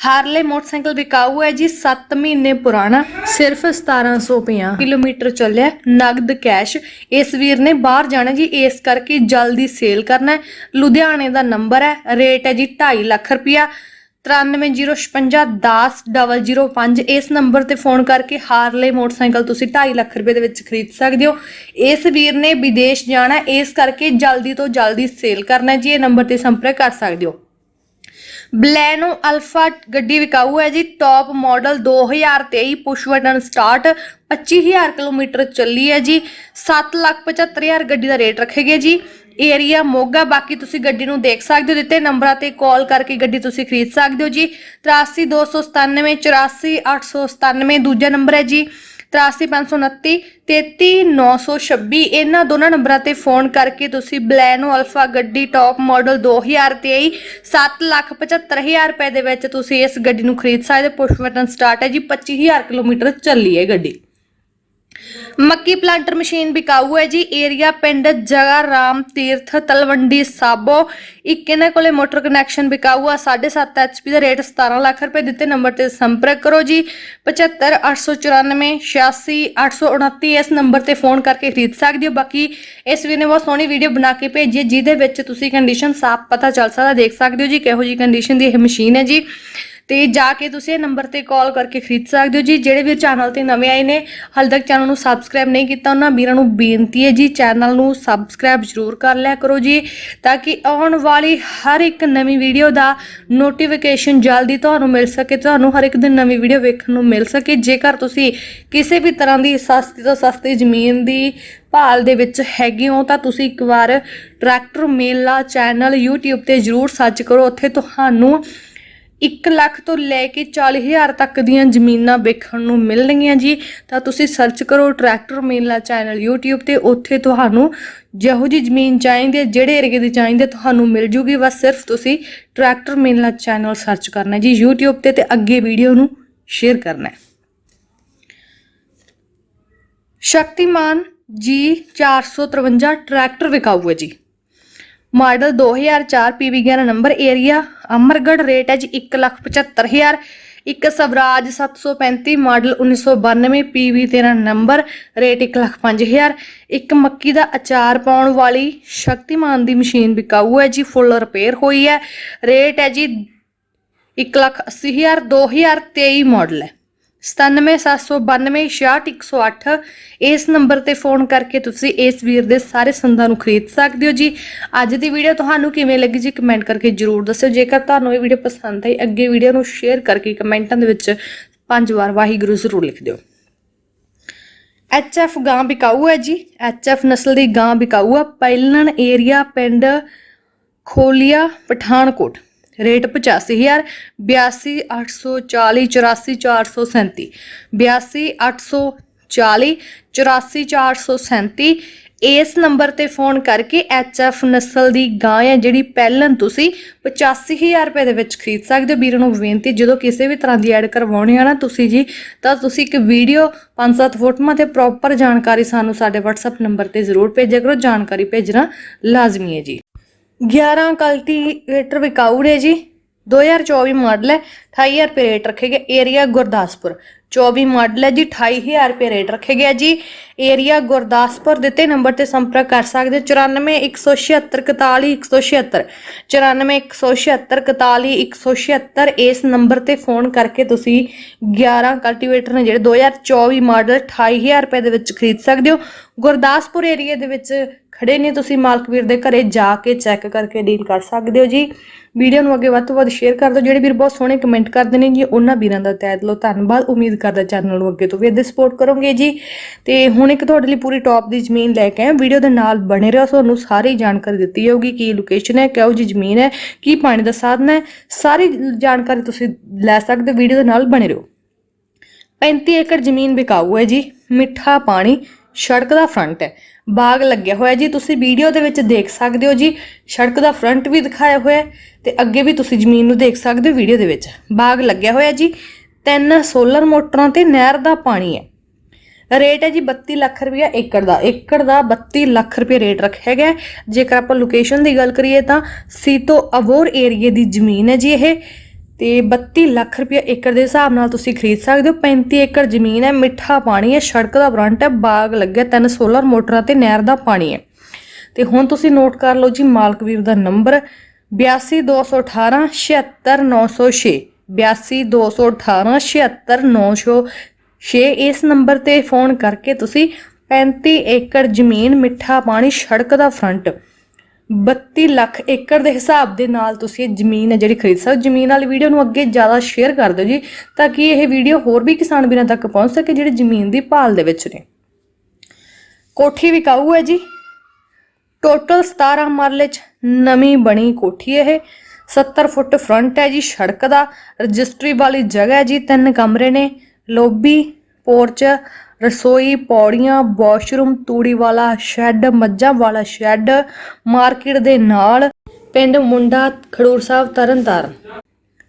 Harley motorcycle ਵਿਕਾਊ ਹੈ ਜੀ 7 ਮਹੀਨੇ ਪੁਰਾਣਾ, ਸਿਰਫ 1750 ਕਿਲੋਮੀਟਰ ਚੱਲਿਆ, ਨਗਦ ਕੈਸ਼। ਇਸ ਵੀਰ ਨੇ ਬਾਹਰ ਜਾਣਾ ਜੀ, ਇਸ ਕਰਕੇ ਜਲਦੀ ਸੇਲ ਕਰਨਾ ਲੁਧਿਆਣੇ ਦਾ ਨੰਬਰ ਹੈ, ਰੇਟ ਹੈ ਜੀ 2.5 ਲੱਖ ਰੁਪਿਆ 9305100005 ਇਸ ਨੰਬਰ ਤੇ ਫੋਨ ਕਰਕੇ ਹਾਰਲੇ ਮੋਟਰਸਾਈਕਲ ਤੁਸੀਂ 2.5 ਲੱਖ ਰੁਪਏ ਦੇ ਵਿੱਚ ਖਰੀਦ ਸਕਦੇ ਹੋ। ਇਸ ਵੀਰ ਨੇ ਵਿਦੇਸ਼ ਜਾਣਾ ਇਸ ਕਰਕੇ ਜਲਦੀ ਤੋਂ ਜਲਦੀ ਸੇਲ ਕਰਨਾ ਜੀ, ਇਹ ਨੰਬਰ ਤੇ ਸੰਪਰਕ ਕਰ ਸਕਦੇ ਹੋ। ਬਲੈਨੋ ਅਲਫਾ ਗੱਡੀ ਵਿਕਾਊ ਹੈ ਜੀ top model 2023 push button start 25000 kilometre ਚੱਲੀ ਹੈ ਜੀ 775000 ਗੱਡੀ ਦਾ ਰੇਟ ਰੱਖੇ ਗਏ ਜੀ। ਏਰੀਆ ਮੋਗਾ, ਬਾਕੀ ਤੁਸੀਂ ਗੱਡੀ ਨੂੰ ਦੇਖ ਸਕਦੇ ਹੋ, ਦਿੱਤੇ ਨੰਬਰਾਂ ਤੇ ਕਾਲ ਕਰਕੇ ਗੱਡੀ ਤੁਸੀਂ ਖਰੀਦ ਸਕਦੇ ਹੋ ਜੀ। 83297 84897 ਦੂਜਾ ਨੰਬਰ ਹੈ ਜੀ। 83529 33926 ਇਹਨਾਂ ਦੋਨਾਂ ਨੰਬਰਾਂ ਤੇ ਫੋਨ ਕਰਕੇ ਤੁਸੀਂ ਬਲੈਨੋ ਅਲਫਾ ਗੱਡੀ ਟੌਪ ਮਾਡਲ 2023 775000 ਰੁਪਏ ਦੇ ਵਿੱਚ ਤੁਸੀਂ ਇਸ ਗੱਡੀ ਨੂੰ ਖਰੀਦ ਸਕਦੇ ਹੋ। ਪੁਸ਼ ਬਟਨ ਸਟਾਰਟ ਹੈ ਜੀ 25000 ਕਿਲੋਮੀਟਰ ਚੱਲੀ ਹੈ ਗੱਡੀ ਮੱਕੀ ਪਲਾਂਟਰ ਮਸ਼ੀਨ ਵਿਕਾਊ ਹੈ ਜੀ। ਏਰੀਆ ਪਿੰਡ ਜਗਾ ਰਾਮ ਤੀਰਥ ਤਲਵੰਡੀ ਸਾਬੋ। ਇੱਕ ਇਹਨਾਂ ਕੋਲੇ ਮੋਟਰ ਕਨੈਕਸ਼ਨ ਵਿਕਾਊ ਆ। 7.5 ਐਚਪੀ ਦਾ ਰੇਟ 17 ਲੱਖ ਰੁਪਏ ਦਿੱਤੇ। ਨੰਬਰ ਤੇ ਸੰਪਰਕ ਕਰੋ ਜੀ। 75894 86829 ਇਸ ਨੰਬਰ ਤੇ ਫੋਨ ਕਰਕੇ ਖਰੀਦ ਸਕਦੇ ਹੋ। ਬਾਕੀ ਇਸ ਵੀਰ ਨੇ ਬਹੁਤ ਸੋਹਣੀ ਵੀਡੀਓ ਬਣਾ ਕੇ ਭੇਜੀ ਜਿਹਦੇ ਵਿੱਚ ਤੁਸੀਂ ਕੰਡੀਸ਼ਨ ਸਾਫ਼ ਪਤਾ ਚੱਲ ਸਕਦਾ, ਦੇਖ ਸਕਦੇ ਹੋ ਜੀ। ਕਿਹੋ ਜੀ ਕੰਡੀਸ਼ਨ ਦੀ ਇਹ ਮਸ਼ੀਨ ਹੈ ਜੀ। ਤੇ ਜਾ ਕੇ ਤੁਸੀਂ ਇਹ ਨੰਬਰ ਤੇ ਕਾਲ ਕਰਕੇ ਖਰੀਦ ਸਕਦੇ ਹੋ ਜੀ। ਜਿਹੜੇ ਵੀਰ ਚੈਨਲ ਤੇ ਨਵੇਂ ਆਏ ਨੇ, ਹਾਲੇ ਤੱਕ ਚੈਨਲ ਨੂੰ ਸਬਸਕ੍ਰਾਈਬ ਨਹੀਂ ਕੀਤਾ, ਉਹਨਾਂ ਵੀਰਾਂ ਨੂੰ ਬੇਨਤੀ ਹੈ ਜੀ, ਚੈਨਲ ਨੂੰ ਸਬਸਕ੍ਰਾਈਬ ਜ਼ਰੂਰ ਕਰ ਲਿਆ ਕਰੋ ਜੀ, ਤਾਂ ਕਿ ਆਉਣ ਵਾਲੀ ਹਰ ਇੱਕ ਨਵੀਂ ਵੀਡੀਓ ਦਾ ਨੋਟੀਫਿਕੇਸ਼ਨ ਜਲਦੀ ਤੁਹਾਨੂੰ ਮਿਲ ਸਕੇ, ਤੁਹਾਨੂੰ ਹਰ ਇੱਕ ਦਿਨ ਨਵੀਂ ਵੀਡੀਓ ਵੇਖਣ ਨੂੰ ਮਿਲ ਸਕੇ। ਜੇਕਰ ਤੁਸੀਂ ਕਿਸੇ ਵੀ ਤਰ੍ਹਾਂ ਦੀ ਸਸਤੀ ਤੋਂ ਸਸਤੀ ਜ਼ਮੀਨ ਦੀ ਭਾਲ ਦੇ ਵਿੱਚ ਹੈਗੇ ਹੋ, ਤਾਂ ਤੁਸੀਂ ਇੱਕ ਵਾਰ ਟਰੈਕਟਰ ਮੇਲਾ ਚੈਨਲ YouTube ਤੇ ਜ਼ਰੂਰ ਸਰਚ ਕਰੋ। ਉੱਥੇ ਤੁਹਾਨੂੰ 1 ਲੱਖ ਤੋਂ ਲੈ ਕੇ 40000 ਤੱਕ ਦੀਆਂ ਜ਼ਮੀਨਾਂ ਵੇਖਣ ਨੂੰ ਮਿਲਣਗੀਆਂ ਜੀ। ਤਾਂ ਤੁਸੀਂ ਸਰਚ ਕਰੋ ਟਰੈਕਟਰ ਮੇਲਾ ਚੈਨਲ YouTube ਤੇ ਉੱਥੇ ਤੁਹਾਨੂੰ ਜਿਹੋ ਜੀ ਜ਼ਮੀਨ ਚਾਹੀਦੀ ਹੈ, ਜਿਹੜੇ ਏਰੀਏ ਦੀ ਚਾਹੀਦੀ ਹੈ, ਤੁਹਾਨੂੰ ਮਿਲ ਜੂਗੀ। ਬਸ ਸਿਰਫ ਤੁਸੀਂ ਟਰੈਕਟਰ ਮੇਲਾ ਚੈਨਲ ਸਰਚ ਕਰਨਾ ਜੀ YouTube ਤੇ ਤੇ ਅੱਗੇ ਵੀਡੀਓ ਨੂੰ ਸ਼ੇਅਰ ਕਰਨਾ ਹੈ। ਸ਼ਕਤੀਮਾਨ ਜੀ 453 ਟਰੈਕਟਰ ਵਿਕਾਊ ਹੈ ਜੀ। Model 2004 PV11 number area Amargarh rate ਹੈ ਜੀ 175000 ਇੱਕ Swaraj 735 model 1992 PV13 number, rate 105000 ਇੱਕ ਮੱਕੀ ਦਾ ਅਚਾਰ ਪਾਉਣ ਵਾਲੀ ਸ਼ਕਤੀਮਾਨ ਦੀ ਮਸ਼ੀਨ ਵਿਕਾਊ ਹੈ ਜੀ, ਫੁੱਲ ਰਿਪੇਅਰ ਹੋਈ ਹੈ। ਰੇਟ ਹੈ ਜੀ 180000 2023 ਮਾਡਲ ਹੈ। 9779266108 ਇਸ ਨੰਬਰ ਤੇ ਫੋਨ ਕਰਕੇ ਤੁਸੀਂ ਇਸ ਵੀਰ ਦੇ ਸਾਰੇ ਸੰਦਾਂ ਨੂੰ ਖਰੀਦ ਸਕਦੇ ਹੋ ਜੀ। ਅੱਜ ਦੀ ਵੀਡੀਓ ਤੁਹਾਨੂੰ ਕਿਵੇਂ ਲੱਗੀ ਜੀ ਕਮੈਂਟ ਕਰਕੇ ਜਰੂਰ ਦੱਸਿਓ। ਜੇਕਰ ਤੁਹਾਨੂੰ ਇਹ ਵੀਡੀਓ ਪਸੰਦ ਆਈ, ਅੱਗੇ ਵੀਡੀਓ ਨੂੰ ਸ਼ੇਅਰ ਕਰਕੇ ਕਮੈਂਟਾਂ ਦੇ ਵਿੱਚ ਪੰਜ ਵਾਰ ਵਾਹਿਗੁਰੂ ਜ਼ਰੂਰ ਲਿਖ ਦਿਓ। ਐਚਐਫ ਗਾਂ ਬਿਕਾਊ ਹੈ ਜੀ। ਐਚਐਫ ਨਸਲ ਦੀ ਗਾਂ ਬਿਕਾਊ ਆ। ਪੈਲਣ ਏਰੀਆ ਪਿੰਡ ਖੋਲੀਆ, ਪਠਾਨਕੋਟ। ਰੇਟ 85000 82840 84437 82840 84437 ਇਸ ਨੰਬਰ ਤੇ ਫੋਨ ਕਰਕੇ ਐਚਐਫ ਨਸਲ ਦੀ ਗਾਂ ਹੈ ਜਿਹੜੀ ਪਹਿਲਾਂ ਤੁਸੀਂ 85000 ਰੁਪਏ ਦੇ ਵਿੱਚ ਖਰੀਦ ਸਕਦੇ ਹੋ। ਵੀਰਾਂ ਨੂੰ ਬੇਨਤੀ, ਜਦੋਂ ਕਿਸੇ ਵੀ ਤਰ੍ਹਾਂ ਦੀ ਐਡ ਕਰਵਾਉਣੀ ਆ ਨਾ ਤੁਸੀਂ ਜੀ, ਤਾਂ ਤੁਸੀਂ ਇੱਕ ਵੀਡੀਓ 5-7 ਫੋਟੋਆਂ ਤੇ ਪ੍ਰੋਪਰ ਜਾਣਕਾਰੀ ਸਾਨੂੰ ਸਾਡੇ WhatsApp ਨੰਬਰ ਤੇ ਜ਼ਰੂਰ ਭੇਜਿਆ ਕਰੋ। ਜਾਣਕਾਰੀ ਭੇਜਣਾ ਲਾਜ਼ਮੀ ਹੈ ਜੀ। 11 ਕਲਟੀਵੇਟਰ ਵਿਕਾਊ ਨੇ ਜੀ। 2024 ਮਾਡਲ ਹੈ 28000 ਰੁਪਏ ਰੇਟ ਰੱਖੇ ਗਏ ਏਰੀਆ ਗੁਰਦਾਸਪੁਰ। 24 ਮਾਡਲ ਹੈ ਜੀ 28000 ਰੁਪਏ ਰੇਟ ਰੱਖੇ ਗਿਆ ਜੀ। ਏਰੀਆ ਗੁਰਦਾਸਪੁਰ ਦਿੱਤੇ ਨੰਬਰ ਤੇ ਸੰਪਰਕ ਕਰ ਸਕਦੇ ਹੋ। 9417644176 9417644176 ਇਸ ਨੰਬਰ ਤੇ ਫੋਨ ਕਰਕੇ ਤੁਸੀਂ 11 ਕਲਟੀਵੇਟਰ ਨੇ ਜਿਹੜੇ 2024 ਮਾਡਲ 28000 ਰੁਪਏ ਦੇ ਵਿੱਚ ਖਰੀਦ ਸਕਦੇ ਹੋ। ਗੁਰਦਾਸਪੁਰ ਏਰੀਆ ਦੇ ਵਿੱਚ ਖੜੇ ਨੇ, ਤੁਸੀਂ ਮਾਲਕ ਵੀਰ ਦੇ ਘਰੇ ਜਾ ਕੇ ਚੈੱਕ ਕਰਕੇ ਡੀਲ ਕਰ ਸਕਦੇ ਹੋ ਜੀ। ਵੀਡੀਓ ਨੂੰ ਅੱਗੇ ਵੱਧ ਤੋਂ ਵੱਧ ਸ਼ੇਅਰ ਕਰ ਦਿਓ। ਜਿਹੜੇ ਵੀਰ ਬਹੁਤ ਸੋਹਣੇ ਕਮੈਂਟ ਕਰਦੇ ਨੇ ਜੀ, ਉਹਨਾਂ ਵੀਰਾਂ ਦਾ ਤਹਿ ਦਿਲੋਂ ਧੰਨਵਾਦ। ਉਮੀਦ ਕਰਦਾ ਚੈਨਲ ਨੂੰ ਅੱਗੇ ਤੋਂ ਵੀ ਇੱਦਾਂ ਸਪੋਰਟ ਕਰੋਗੇ ਜੀ। ਤੇ ਹੁਣ ਇੱਕ ਤੁਹਾਡੇ ਲਈ ਪੂਰੀ ਟੌਪ ਦੀ ਜ਼ਮੀਨ ਲੈ ਕੇ ਆਏ ਵੀਡੀਓ ਦੇ ਨਾਲ ਬਣੇ ਰਹੋ, ਤੁਹਾਨੂੰ ਸਾਰੀ ਜਾਣਕਾਰੀ ਦਿੱਤੀ ਜਾਊਗੀ ਕੀ ਲੋਕੇਸ਼ਨ ਹੈ, ਕਿਹੋ ਜੀ ਜ਼ਮੀਨ ਹੈ, ਕੀ ਪਾਣੀ ਦਾ ਸਾਧਨ ਹੈ, ਸਾਰੀ ਜਾਣਕਾਰੀ ਤੁਸੀਂ ਲੈ ਸਕਦੇ ਹੋ। ਵੀਡੀਓ ਦੇ ਨਾਲ ਬਣੇ ਰਹੋ। 35 ਏਕੜ ਜ਼ਮੀਨ ਵਿਕਾਊ ਹੈ ਜੀ, ਮਿੱਠਾ ਪਾਣੀ ਸੜਕ ਦਾ ਫਰੰਟ ਹੈ। ਬਾਗ ਲੱਗਿਆ ਹੋਇਆ ਜੀ। ਤੁਸੀਂ ਵੀਡੀਓ ਦੇ ਵਿੱਚ ਦੇਖ ਸਕਦੇ ਹੋ ਜੀ। ਸੜਕ ਦਾ ਫਰੰਟ ਵੀ ਦਿਖਾਇਆ ਹੋਇਆ ਹੈ ਤੇ ਅੱਗੇ ਵੀ ਤੁਸੀਂ ਜ਼ਮੀਨ ਨੂੰ ਦੇਖ ਸਕਦੇ ਹੋ ਵੀਡੀਓ ਦੇ ਵਿੱਚ। ਬਾਗ ਲੱਗਿਆ ਹੋਇਆ ਜੀ। ਤਿੰਨ ਸੋਲਰ ਮੋਟਰਾਂ ਤੇ ਨਹਿਰ ਦਾ ਪਾਣੀ ਹੈ। ਰੇਟ ਹੈ ਜੀ 32 ਲੱਖ ਰੁਪਇਆ ਏਕੜ ਦਾ। ਏਕੜ ਦਾ 32 ਲੱਖ ਰੁਪਏ ਰੇਟ ਰੱਖਿਆ ਗਿਆ ਜੇਕਰ ਆਪਾਂ ਲੋਕੇਸ਼ਨ ਦੀ ਗੱਲ ਕਰੀਏ ਤਾਂ ਸੀਤੋ ਅਵੋਰ ਏਰੀਏ ਦੀ ਜ਼ਮੀਨ ਹੈ ਜੀ ਇਹ। ਤੇ 32 ਲੱਖ ਰੁਪਏ ਏਕੜ ਦੇ ਹਿਸਾਬ ਨਾਲ ਤੁਸੀਂ ਖਰੀਦ ਸਕਦੇ ਹੋ। 35 ਏਕੜ ਜ਼ਮੀਨ ਹੈ, ਮਿੱਠਾ ਪਾਣੀ ਹੈ, ਸੜਕ ਦਾ ਫਰੰਟ ਹੈ, ਬਾਗ ਲੱਗਿਆ, ਤਿੰਨ ਸੋਲਰ ਮੋਟਰਾਂ ਤੇ ਨਹਿਰ ਦਾ ਪਾਣੀ ਹੈ। ਤੇ ਹੁਣ ਤੁਸੀਂ ਨੋਟ ਕਰ ਲਓ ਜੀ ਮਾਲਕਵੀਰ ਦਾ ਨੰਬਰ 822118 76906 822118 76906 ਇਸ ਨੰਬਰ ਤੇ ਫੋਨ ਕਰਕੇ ਤੁਸੀਂ 35 ਏਕੜ ਜ਼ਮੀਨ, ਮਿੱਠਾ ਪਾਣੀ, ਸੜਕ ਦਾ ਫਰੰਟ 32 ਲੱਖ ਏਕੜ ਦੇ ਹਿਸਾਬ ਦੇ ਨਾਲ ਤੁਸੀਂ ਇਹ ਜ਼ਮੀਨ ਹੈ ਜਿਹੜੀ ਖਰੀਦ ਸਕਦੇ ਜ਼ਮੀਨ ਵਾਲੀ ਵੀਡੀਓ ਨੂੰ ਅੱਗੇ ਜ਼ਿਆਦਾ ਸ਼ੇਅਰ ਕਰ ਦਿਓ ਜੀ, ਤਾਂ ਕਿ ਇਹ ਵੀਡੀਓ ਹੋਰ ਵੀ ਕਿਸਾਨ ਵੀਰਾਂ ਤੱਕ ਪਹੁੰਚ ਸਕੇ ਜਿਹੜੇ ਜ਼ਮੀਨ ਦੀ ਭਾਲ ਦੇ ਵਿੱਚ ਨੇ। ਕੋਠੀ ਵਿਕਾਊ ਹੈ ਜੀ। ਟੋਟਲ 17 ਮਰਲੇ ਚ ਨਵੀਂ ਬਣੀ ਕੋਠੀ ਇਹ। 70 ਫੁੱਟ ਫਰੰਟ ਹੈ ਜੀ, ਸੜਕ ਦਾ। ਰਜਿਸਟਰੀ ਵਾਲੀ ਜਗ੍ਹਾ ਹੈ ਜੀ, ਤਿੰਨ ਕਮਰੇ ਨੇ। ਲੋਬੀ ਪੋਰਚ, ਰਸੋਈ, ਪੌੜੀਆਂ, ਵਾਸ਼ਰੂਮ, ਤੂੜੀ ਵਾਲਾ ਸ਼ੈੱਡ, ਮੱਝਾਂ ਵਾਲਾ ਸ਼ੈੱਡ, ਮਾਰਕੀਟ ਦੇ ਨਾਲ ਪਿੰਡ ਮੁੰਡਾ ਖਡੂਰ ਸਾਹਿਬ ਤਰਨਤਾਰਨ।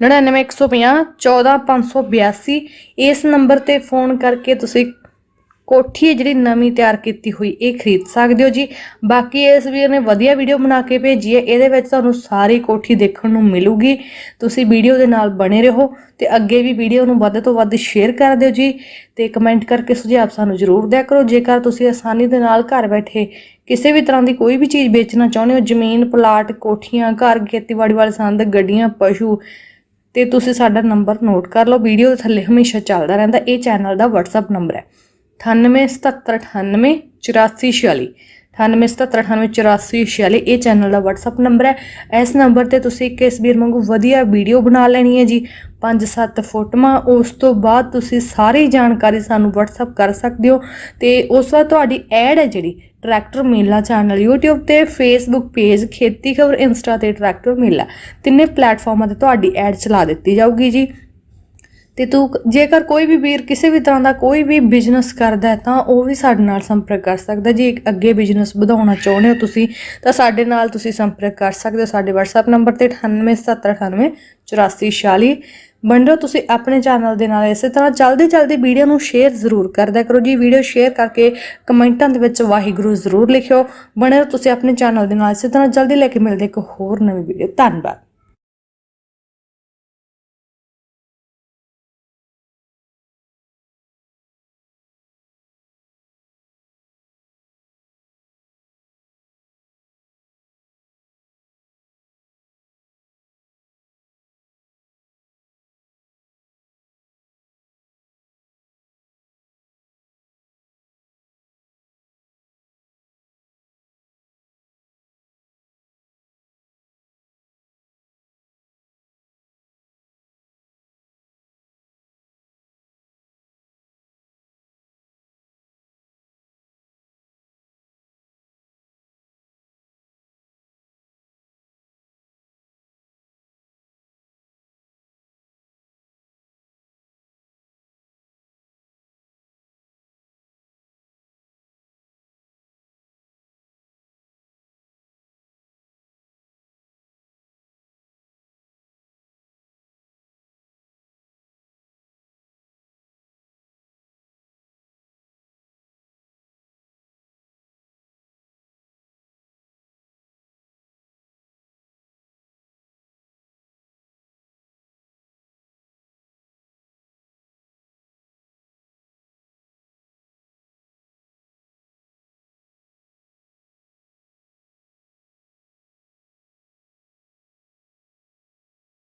99150 14582 ਇਸ ਨੰਬਰ ਤੇ ਫੋਨ ਕਰਕੇ ਤੁਸੀਂ ਕੋਠੀ ਹੈ ਜਿਹੜੀ ਨਵੀਂ ਤਿਆਰ ਕੀਤੀ ਹੋਈ, ਇਹ ਖਰੀਦ ਸਕਦੇ ਹੋ ਜੀ। ਬਾਕੀ ਇਸ ਵੀਰ ਨੇ ਵਧੀਆ ਵੀਡੀਓ ਬਣਾ ਕੇ ਭੇਜੀ ਹੈ, ਇਹਦੇ ਵਿੱਚ ਤੁਹਾਨੂੰ ਸਾਰੀ ਕੋਠੀ ਦੇਖਣ ਨੂੰ ਮਿਲੂਗੀ। ਤੁਸੀਂ ਵੀਡੀਓ ਦੇ ਨਾਲ ਬਣੇ ਰਹੋ ਤੇ ਅੱਗੇ ਵੀ ਵੀਡੀਓ ਨੂੰ ਵੱਧ ਤੋਂ ਵੱਧ ਸ਼ੇਅਰ ਕਰ ਦਿਓ ਜੀ ਤੇ ਕਮੈਂਟ ਕਰਕੇ ਸੁਝਾਅ ਸਾਨੂੰ ਜ਼ਰੂਰ ਦਿਆ ਕਰੋ। ਜੇਕਰ ਤੁਸੀਂ ਆਸਾਨੀ ਦੇ ਨਾਲ ਘਰ ਬੈਠੇ ਕਿਸੇ ਵੀ ਤਰ੍ਹਾਂ ਦੀ ਕੋਈ ਵੀ ਚੀਜ਼ ਵੇਚਣਾ ਚਾਹੁੰਦੇ ਹੋ, ਜ਼ਮੀਨ, ਪਲਾਟ, ਕੋਠੀਆਂ, ਘਰ, ਖੇਤੀਬਾੜੀ ਵਾਲੇ ਸੰਦ, ਗੱਡੀਆਂ, ਪਸ਼ੂ, ਤੇ ਤੁਸੀਂ ਸਾਡਾ ਨੰਬਰ ਨੋਟ ਕਰ ਲਓ। ਵੀਡੀਓ ਦੇ ਥੱਲੇ ਹਮੇਸ਼ਾ ਚੱਲਦਾ ਰਹਿੰਦਾ, ਇਹ ਚੈਨਲ ਦਾ WhatsApp ਨੰਬਰ ਹੈ। 9877988446 9877988446 ਇਹ ਚੈਨਲ ਦਾ WhatsApp ਨੰਬਰ ਹੈ। ਇਸ ਨੰਬਰ ਤੇ ਤੁਸੀਂ ਕਿਸ ਵੀਰ ਵਾਂਗੂ ਵਧੀਆ ਵੀਡੀਓ ਬਣਾ ਲੈਣੀ ਹੈ ਜੀ? 5-7 ਫੋਟੋਆਂ, ਉਸ ਤੋਂ ਬਾਅਦ ਤੁਸੀਂ ਸਾਰੀ ਜਾਣਕਾਰੀ ਸਾਨੂੰ WhatsApp ਕਰ ਸਕਦੇ ਹੋ ਤੇ ਉਸ ਵਾਰ ਤੁਹਾਡੀ ਐਡ ਹੈ ਜਿਹੜੀ ਟਰੈਕਟਰ ਮੇਲਾ ਚੈਨਲ YouTube ਤੇ, Facebook page Kheti Khabar insta ਤੇ ਟਰੈਕਟਰ ਮੇਲਾ ਤਿੰਨੇ ਪਲੇਟਫਾਰਮਾਂ ਤੇ ਤੁਹਾਡੀ ਐਡ ਚਲਾ ਦਿੱਤੀ ਜਾਊਗੀ ਜੀ। ਤੇ ਤੂੰ ਜੇਕਰ ਕੋਈ ਵੀ ਵੀਰ ਕਿਸੇ ਵੀ ਤਰ੍ਹਾਂ ਦਾ ਕੋਈ ਵੀ ਬਿਜ਼ਨਸ ਕਰਦਾ ਹੈ, ਤਾਂ ਉਹ ਵੀ ਸਾਡੇ ਨਾਲ ਸੰਪਰਕ ਕਰ ਸਕਦਾ ਜੇ ਅੱਗੇ ਬਿਜ਼ਨਸ ਵਧਾਉਣਾ ਚਾਹੁੰਦੇ ਹੋ ਤੁਸੀਂ, ਤਾਂ ਸਾਡੇ ਨਾਲ ਤੁਸੀਂ ਸੰਪਰਕ ਕਰ ਸਕਦੇ ਹੋ। ਸਾਡੇ WhatsApp ਨੰਬਰ ਤੇ 9879988446 ਬੰਦੋ ਤੁਸੀਂ ਆਪਣੇ ਚੈਨਲ ਦੇ ਨਾਲ ਇਸੇ ਤਰ੍ਹਾਂ ਜਲਦੀ ਜਲਦੀ ਵੀਡੀਓ ਨੂੰ ਸ਼ੇਅਰ ਜ਼ਰੂਰ ਕਰਦਿਆ ਕਰੋ। ਜੀ ਵੀਡੀਓ ਸ਼ੇਅਰ ਕਰਕੇ ਕਮੈਂਟਾਂ ਦੇ ਵਿੱਚ ਵਾਹਿਗੁਰੂ ਜ਼ਰੂਰ ਲਿਖਿਓ। ਬਣੇ ਰਹੋ ਤੁਸੀਂ ਆਪਣੇ ਚੈਨਲ ਦੇ ਨਾਲ ਇਸੇ ਤਰ੍ਹਾਂ ਜਲਦੀ ਲੈ ਕੇ ਮਿਲਦੇ ਇੱਕ ਹੋਰ ਨਵੀਂ ਵੀਡੀਓ ਧੰਨਵਾਦ।